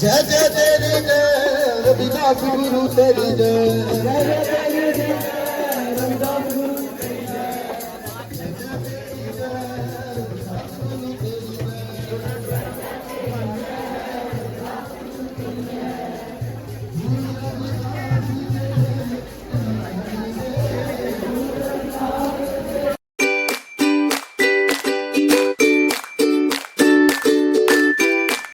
ਜੈ ਜੈ ਤੇਰੀ ਜੈ ਰਵਿਦਾਸ ਗੁਰੂ ਤੇਰੀ